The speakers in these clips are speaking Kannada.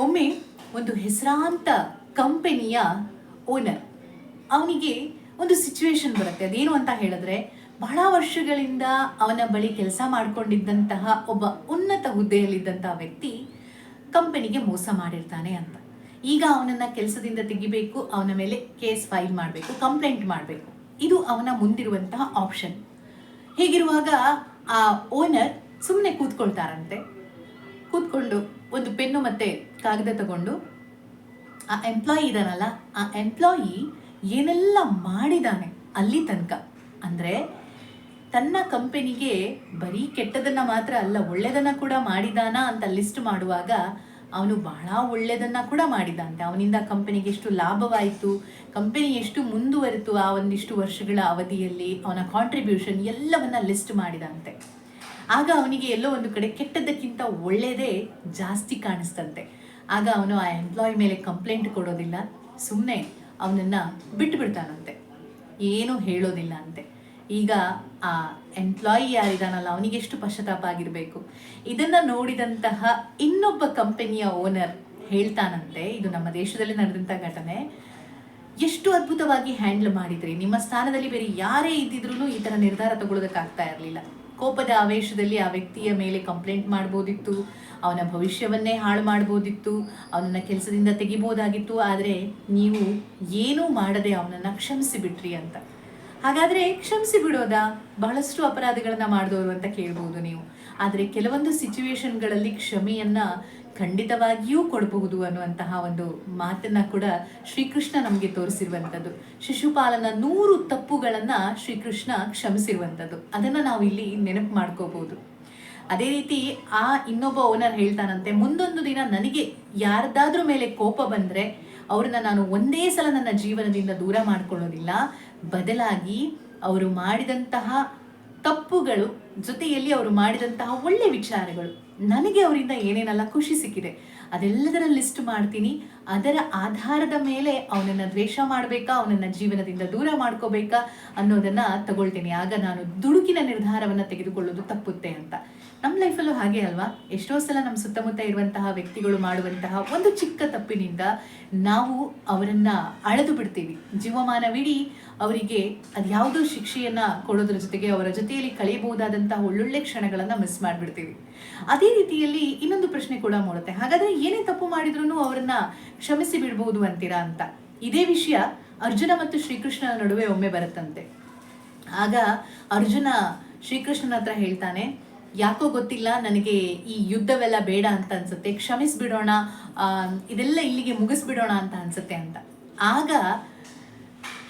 ಒಮ್ಮೆ ಒಂದು ಹೆಸರಾಂತ ಕಂಪನಿಯ ಓನರ್ ಅವನಿಗೆ ಒಂದು ಸಿಚುವೇಶನ್ ಬರುತ್ತೆ. ಅದೇನು ಅಂತ ಹೇಳಿದ್ರೆ, ಬಹಳ ವರ್ಷಗಳಿಂದ ಅವನ ಬಳಿ ಕೆಲಸ ಮಾಡಿಕೊಂಡಿದ್ದಂತಹ ಒಬ್ಬ ಉನ್ನತ ಹುದ್ದೆಯಲ್ಲಿದ್ದಂತಹ ವ್ಯಕ್ತಿ ಕಂಪನಿಗೆ ಮೋಸ ಮಾಡಿರ್ತಾನೆ ಅಂತ. ಈಗ ಅವನನ್ನ ಕೆಲಸದಿಂದ ತೆಗಿಬೇಕು, ಅವನ ಮೇಲೆ ಕೇಸ್ ಫೈಲ್ ಮಾಡಬೇಕು, ಕಂಪ್ಲೇಂಟ್ ಮಾಡಬೇಕು. ಇದು ಅವನ ಮುಂದಿರುವಂತಹ ಆಪ್ಷನ್ ಹೀಗಿರುವಾಗ ಆ ಓನರ್ ಸುಮ್ಮನೆ ಕೂತ್ಕೊಳ್ತಾರಂತೆ. ಕೂತ್ಕೊಂಡು ಒಂದು ಪೆನ್ನು ಮತ್ತೆ ಕಾಗದ ತಗೊಂಡು ಆ ಎಂಪ್ಲಾಯಿ ಇದಾನಲ್ಲ, ಆ ಎಂಪ್ಲಾಯಿ ಏನೆಲ್ಲ ಮಾಡಿದಾನೆ ಅಲ್ಲಿ ತನಕ? ಅಂದರೆ ತನ್ನ ಕಂಪನಿಗೆ ಬರೀ ಕೆಟ್ಟದನ್ನ ಮಾತ್ರ ಅಲ್ಲ ಒಳ್ಳೆಯದನ್ನು ಕೂಡ ಮಾಡಿದಾನ ಅಂತ ಲಿಸ್ಟ್ ಮಾಡುವಾಗ ಅವನು ಬಹಳ ಒಳ್ಳೆಯದನ್ನು ಕೂಡ ಮಾಡಿದಂತೆ ಅವನಿಂದ ಕಂಪನಿಗೆ ಎಷ್ಟು ಲಾಭವಾಯಿತು ಕಂಪನಿ ಎಷ್ಟು ಮುಂದುವರಿತು ಆ ಒಂದಿಷ್ಟು ವರ್ಷಗಳ ಅವಧಿಯಲ್ಲಿ ಅವನ ಕಾಂಟ್ರಿಬ್ಯೂಷನ್ ಎಲ್ಲವನ್ನ ಲಿಸ್ಟ್ ಮಾಡಿದಂತೆ ಆಗ ಅವನಿಗೆ ಎಲ್ಲೋ ಒಂದು ಕಡೆ ಕೆಟ್ಟದ್ದಕ್ಕಿಂತ ಒಳ್ಳೆಯದೇ ಜಾಸ್ತಿ ಕಾಣಿಸ್ತಂತೆ. ಆಗ ಅವನು ಆ ಎಂಪ್ಲಾಯ್ ಮೇಲೆ ಕಂಪ್ಲೇಂಟ್ ಕೊಡೋದಿಲ್ಲ ಸುಮ್ಮನೆ ಅವನನ್ನ ಬಿಟ್ಟುಬಿಡ್ತಾನಂತೆ ಏನೂ ಹೇಳೋದಿಲ್ಲ ಅಂತೆ. ಈಗ ಆ ಎಂಪ್ಲಾಯಿ ಯಾರಿದಾನಲ್ಲ, ಅವನಿಗೆ ಎಷ್ಟು ಪಶ್ಚಾತ್ತಾಪ ಆಗಿರಬೇಕು. ಇದನ್ನು ನೋಡಿದಂತಹ ಇನ್ನೊಬ್ಬ ಕಂಪನಿಯ ಓನರ್ ಹೇಳ್ತಾನಂತೆ, ಇದು ನಮ್ಮ ದೇಶದಲ್ಲಿ ನಡೆದಂಥ ಘಟನೆ. ಎಷ್ಟು ಅದ್ಭುತವಾಗಿ ಹ್ಯಾಂಡಲ್ ಮಾಡಿದ್ರಿ. ನಿಮ್ಮ ಸ್ಥಾನದಲ್ಲಿ ಬೇರೆ ಯಾರೇ ಇದ್ದಿದ್ರು ಈ ಥರ ನಿರ್ಧಾರ ತಗೊಳ್ಳೋದಕ್ಕಾಗ್ತಾ ಇರಲಿಲ್ಲ. ಕೋಪದ ಆವೇಶದಲ್ಲಿ ಆ ವ್ಯಕ್ತಿಯ ಮೇಲೆ ಕಂಪ್ಲೇಂಟ್ ಮಾಡ್ಬೋದಿತ್ತು, ಅವನ ಭವಿಷ್ಯವನ್ನೇ ಹಾಳು ಮಾಡ್ಬೋದಿತ್ತು, ಅವನನ್ನ ಕೆಲಸದಿಂದ ತೆಗಿಬೋದಾಗಿತ್ತು, ಆದರೆ ನೀವು ಏನೂ ಮಾಡದೆ ಅವನನ್ನ ಕ್ಷಮಿಸಿ ಬಿಟ್ರಿ ಅಂತ. ಹಾಗಾದ್ರೆ ಕ್ಷಮಿಸಿ ಬಿಡೋದಾ ಬಹಳಷ್ಟು ಅಪರಾಧಗಳನ್ನು ಮಾಡಿದವರು ಅಂತ ಕೇಳ್ಬೋದು ನೀವು. ಆದರೆ ಕೆಲವೊಂದು ಸಿಚುವೇಶನ್ಗಳಲ್ಲಿ ಕ್ಷಮೆಯನ್ನ ಖಂಡಿತವಾಗಿಯೂ ಕೊಡಬಹುದು ಅನ್ನುವಂತಹ ಒಂದು ಮಾತನ್ನ ಕೂಡ ಶ್ರೀಕೃಷ್ಣ ನಮಗೆ ತೋರಿಸಿರುವಂಥದ್ದು. ಶಿಶುಪಾಲನ ನೂರು ತಪ್ಪುಗಳನ್ನು ಶ್ರೀಕೃಷ್ಣ ಕ್ಷಮಿಸಿರುವಂಥದ್ದು. ಅದನ್ನ ನಾವು ಇಲ್ಲಿ ನೆನಪು ಮಾಡ್ಕೋಬಹುದು. ಅದೇ ರೀತಿ ಆ ಇನ್ನೊಬ್ಬ ಓನರ್ ಹೇಳ್ತಾನಂತೆ, ಮುಂದೊಂದು ದಿನ ನನಗೆ ಯಾರ್ದಾದ್ರೂ ಮೇಲೆ ಕೋಪ ಬಂದ್ರೆ ಅವ್ರನ್ನ ನಾನು ಒಂದೇ ಸಲ ನನ್ನ ಜೀವನದಿಂದ ದೂರ ಮಾಡ್ಕೊಳ್ಳೋದಿಲ್ಲ. ಬದಲಾಗಿ ಅವರು ಮಾಡಿದಂತಹ ತಪ್ಪುಗಳು ಜೊತೆಯಲ್ಲಿ ಅವರು ಮಾಡಿದಂತಹ ಒಳ್ಳೆ ವಿಚಾರಗಳು. ನನಗೆ ಅವರಿಂದ ಏನೇನೆಲ್ಲ ಖುಷಿ ಸಿಕ್ಕಿದೆ, ಅದೆಲ್ಲದರ ಲಿಸ್ಟ್ ಮಾಡ್ತೀನಿ. ಅದರ ಆಧಾರದ ಮೇಲೆ ಅವನನ್ನ ದ್ವೇಷ ಮಾಡಬೇಕಾ, ಅವನನ್ನ ಜೀವನದಿಂದ ದೂರ ಮಾಡ್ಕೋಬೇಕಾ ಅನ್ನೋದನ್ನ ತಗೊಳ್ತೀನಿ. ಆಗ ನಾನು ದುಡುಕಿನ ನಿರ್ಧಾರವನ್ನ ತೆಗೆದುಕೊಳ್ಳೋದು ತಪ್ಪುತ್ತೆ ಅಂತ. ನಮ್ಮ ಲೈಫಲ್ಲೂ ಹಾಗೆ ಅಲ್ವಾ? ಎಷ್ಟೋ ಸಲ ನಮ್ಮ ಸುತ್ತಮುತ್ತ ಇರುವಂತಹ ವ್ಯಕ್ತಿಗಳು ಮಾಡುವಂತಹ ಒಂದು ಚಿಕ್ಕ ತಪ್ಪಿನಿಂದ ನಾವು ಅವರನ್ನ ಅಳೆದು ಬಿಡ್ತೀವಿ. ಜೀವಮಾನವಿಡೀ ಅವರಿಗೆ ಅದ್ಯಾವುದೋ ಶಿಕ್ಷೆಯನ್ನ ಕೊಡೋದ್ರ ಜೊತೆಗೆ ಅವರ ಜೊತೆಯಲ್ಲಿ ಕಳೆಯಬಹುದಾದಂತಹ ಒಳ್ಳೊಳ್ಳೆ ಕ್ಷಣಗಳನ್ನ ಮಿಸ್ ಮಾಡಿಬಿಡ್ತೀವಿ. ಅದೇ ರೀತಿಯಲ್ಲಿ ಇನ್ನೊಂದು ಪ್ರಶ್ನೆ ಕೂಡ ಮೂಡುತ್ತೆ. ಹಾಗಾದ್ರೆ ಏನೇ ತಪ್ಪು ಮಾಡಿದ್ರು ಅವರನ್ನ ಕ್ಷಮಿಸಿ ಬಿಡಬಹುದು ಅಂತೀರಾ ಅಂತ. ಇದೇ ವಿಷಯ ಅರ್ಜುನ ಮತ್ತು ಶ್ರೀಕೃಷ್ಣನ ನಡುವೆ ಒಮ್ಮೆ ಬರುತ್ತಂತೆ. ಆಗ ಅರ್ಜುನ ಶ್ರೀಕೃಷ್ಣನ ಹತ್ರ ಹೇಳ್ತಾನೆ, ಯಾಕೋ ಗೊತ್ತಿಲ್ಲ, ನನಗೆ ಈ ಯುದ್ಧವೆಲ್ಲ ಬೇಡ ಅಂತ ಅನ್ಸುತ್ತೆ. ಕ್ಷಮಿಸ್ಬಿಡೋಣ ಇದೆಲ್ಲ ಇಲ್ಲಿಗೆ ಮುಗಿಸ್ಬಿಡೋಣ ಅಂತ ಅನ್ಸುತ್ತೆ ಅಂತ. ಆಗ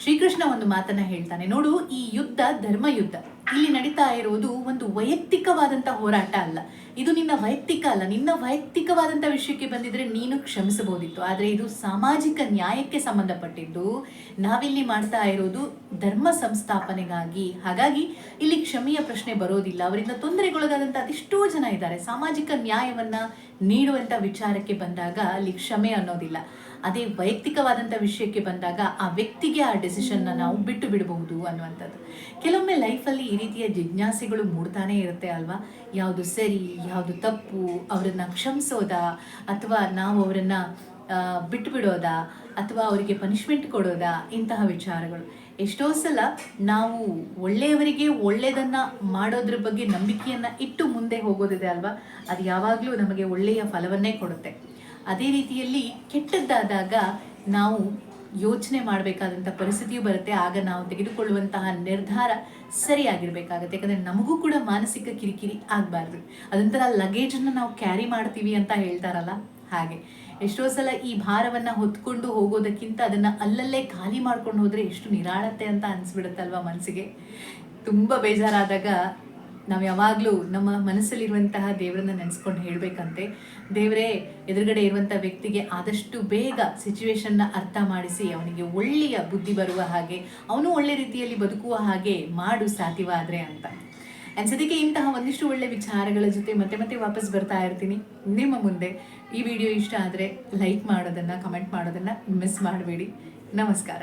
ಶ್ರೀಕೃಷ್ಣ ಒಂದು ಮಾತನ್ನ ಹೇಳ್ತಾನೆ, ನೋಡು, ಈ ಯುದ್ಧ ಧರ್ಮ ಯುದ್ಧ ಇಲ್ಲಿ ನಡೀತಾ ಇರೋದು ಒಂದು ವೈಯಕ್ತಿಕವಾದಂತ ಹೋರಾಟ ಅಲ್ಲ. ಇದು ನಿನ್ನ ವೈಯಕ್ತಿಕ ಅಲ್ಲ. ನಿನ್ನ ವೈಯಕ್ತಿಕವಾದಂತ ವಿಷಯಕ್ಕೆ ಬಂದಿದ್ರೆ ನೀನು ಕ್ಷಮಿಸಬಹುದಿತ್ತು. ಆದ್ರೆ ಇದು ಸಾಮಾಜಿಕ ನ್ಯಾಯಕ್ಕೆ ಸಂಬಂಧಪಟ್ಟಿದ್ದು. ನಾವಿಲ್ಲಿ ಮಾಡ್ತಾ ಇರೋದು ಧರ್ಮ ಸಂಸ್ಥಾಪನೆಗಾಗಿ. ಹಾಗಾಗಿ ಇಲ್ಲಿ ಕ್ಷಮೆಯ ಪ್ರಶ್ನೆ ಬರೋದಿಲ್ಲ. ಅವರಿಂದ ತೊಂದರೆಗೊಳಗಾದಂಥ ಅದೆಷ್ಟೋ ಜನ ಇದ್ದಾರೆ. ಸಾಮಾಜಿಕ ನ್ಯಾಯವನ್ನ ನೀಡುವಂತ ವಿಚಾರಕ್ಕೆ ಬಂದಾಗ ಅಲ್ಲಿ ಕ್ಷಮೆ ಅನ್ನೋದಿಲ್ಲ. ಅದೇ ವೈಯಕ್ತಿಕವಾದಂಥ ವಿಷಯಕ್ಕೆ ಬಂದಾಗ ಆ ವ್ಯಕ್ತಿಗೆ ಆ ಡೆಸಿಷನ್ನ ನಾವು ಬಿಟ್ಟು ಬಿಡಬಹುದು ಅನ್ನುವಂಥದ್ದು. ಕೆಲವೊಮ್ಮೆ ಲೈಫಲ್ಲಿ ಈ ರೀತಿಯ ಜಿಜ್ಞಾಸೆಗಳು ಮೂಡ್ತಾನೆ ಇರುತ್ತೆ ಅಲ್ವಾ? ಯಾವುದು ಸರಿ, ಯಾವುದು ತಪ್ಪು, ಅವರನ್ನ ಕ್ಷಮಿಸೋದಾ? ಅಥವಾ ನಾವು ಅವರನ್ನ ಬಿಟ್ಟುಬಿಡೋದಾ ಬಿಟ್ಟು ಬಿಡೋದಾ ಅಥವಾ ಅವರಿಗೆ ಪನಿಷ್ಮೆಂಟ್ ಕೊಡೋದಾ? ಇಂತಹ ವಿಚಾರಗಳು. ಎಷ್ಟೋ ಸಲ ನಾವು ಒಳ್ಳೆಯವರಿಗೆ ಒಳ್ಳೆಯದನ್ನು ಮಾಡೋದ್ರ ಬಗ್ಗೆ ನಂಬಿಕೆಯನ್ನ ಇಟ್ಟು ಮುಂದೆ ಹೋಗೋದಿದೆ ಅಲ್ವಾ? ಅದು ಯಾವಾಗಲೂ ನಮಗೆ ಒಳ್ಳೆಯ ಫಲವನ್ನೇ ಕೊಡುತ್ತೆ. ಅದೇ ರೀತಿಯಲ್ಲಿ ಕೆಟ್ಟದ್ದಾದಾಗ ನಾವು ಯೋಚನೆ ಮಾಡಬೇಕಾದಂಥ ಪರಿಸ್ಥಿತಿಯು ಬರುತ್ತೆ. ಆಗ ನಾವು ತೆಗೆದುಕೊಳ್ಳುವಂತಹ ನಿರ್ಧಾರ ಸರಿಯಾಗಿರಬೇಕಾಗುತ್ತೆ. ಯಾಕಂದರೆ ನಮಗೂ ಕೂಡ ಮಾನಸಿಕ ಕಿರಿಕಿರಿ ಆಗಬಾರ್ದು. ಅದೊಂಥರ ಲಗೇಜನ್ನು ನಾವು ಕ್ಯಾರಿ ಮಾಡ್ತೀವಿ ಅಂತ ಹೇಳ್ತಾರಲ್ಲ? ಹಾಗೆ. ಎಷ್ಟೋ ಸಲ ಈ ಭಾರವನ್ನು ಹೊತ್ಕೊಂಡು ಹೋಗೋದಕ್ಕಿಂತ ಅದನ್ನು ಅಲ್ಲಲ್ಲೇ ಖಾಲಿ ಮಾಡ್ಕೊಂಡು ಹೋದರೆ ಎಷ್ಟು ನಿರಾಳತೆ ಅಂತ ಅನಿಸ್ಬಿಡುತ್ತಲ್ವ ಮನಸ್ಸಿಗೆ ತುಂಬ ಬೇಜಾರಾದಾಗ ನಾವು ಯಾವಾಗಲೂ ನಮ್ಮ ಮನಸ್ಸಲ್ಲಿರುವಂತಹ ದೇವರನ್ನ ನೆನೆಸ್ಕೊಂಡು ಹೇಳಬೇಕಂತೆ. ದೇವರೇ, ಎದುರುಗಡೆ ಇರುವಂಥ ವ್ಯಕ್ತಿಗೆ ಆದಷ್ಟು ಬೇಗ ಸಿಚುವೇಶನ್ನ ಅರ್ಥ ಮಾಡಿಸಿ, ಅವನಿಗೆ ಒಳ್ಳೆಯ ಬುದ್ಧಿ ಬರುವ ಹಾಗೆ, ಅವನು ಒಳ್ಳೆ ರೀತಿಯಲ್ಲಿ ಬದುಕುವ ಹಾಗೆ ಮಾಡು ಸಾಧ್ಯವಾದರೆ ಅಂತ. ಅನ್ಸೋದಕ್ಕೆ ಇಂತಹ ಒಂದಿಷ್ಟು ಒಳ್ಳೆ ವಿಚಾರಗಳ ಜೊತೆ ಮತ್ತೆ ಮತ್ತೆ ವಾಪಸ್ ಬರ್ತಾ ಇರ್ತೀನಿ. ನಿಮ್ಮ ಮುಂದೆ ಈ ವಿಡಿಯೋ ಇಷ್ಟ ಆದರೆ ಲೈಕ್ ಮಾಡೋದನ್ನು ಕಮೆಂಟ್ ಮಾಡೋದನ್ನು ಮಿಸ್ ಮಾಡಬೇಡಿ. ನಮಸ್ಕಾರ.